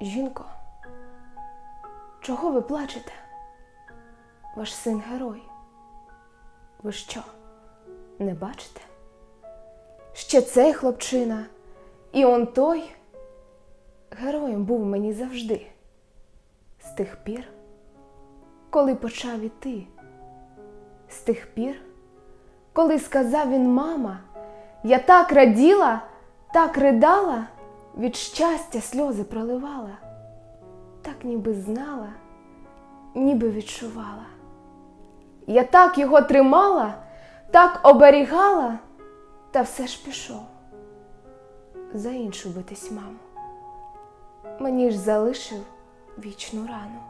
Жінко, чого ви плачете? Ваш син герой. Ви що, не бачите? Ще цей хлопчина, і он той героєм був мені завжди. З тих пір, коли почав іти, з тих пір, коли сказав він мама, я так раділа, так ридала, від щастя сльози проливала, так ніби знала, ніби відчувала. Я так його тримала, так оберігала, та все ж пішов за іншу битись маму. Мені ж залишив вічну рану.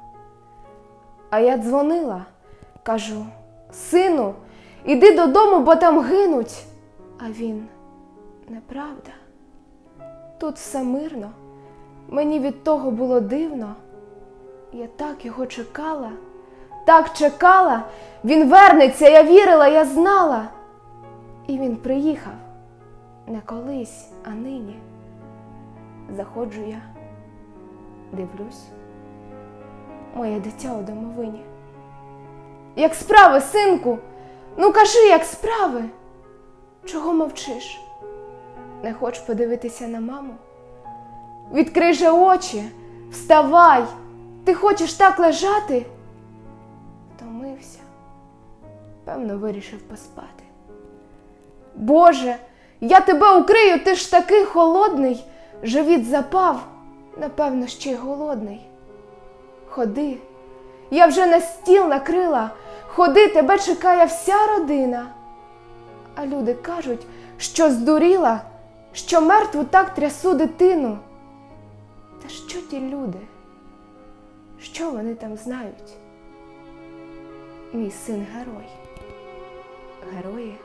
А я дзвонила, кажу: сину, іди додому, бо там гинуть. А він неправда. Тут все мирно, мені від того було дивно. Я так його чекала, так чекала, він вернеться, я вірила, я знала. І він приїхав не колись, а нині. Заходжу я, дивлюсь, моє дитя у домовині. Як справи, синку? Ну кажи, як справи? Чого мовчиш? Не хочеш подивитися на маму? Відкрий же очі, вставай, ти хочеш так лежати? Втомився, певно, вирішив поспати. Боже, я тебе укрию, ти ж такий холодний, живіт запав, напевно, ще й голодний. Ходи, я вже на стіл накрила, ходи, тебе чекає вся родина. А люди кажуть, що здуріла, що мертву так трясу дитину. Та що ті люди? Що вони там знають? Мій син герой. Герої.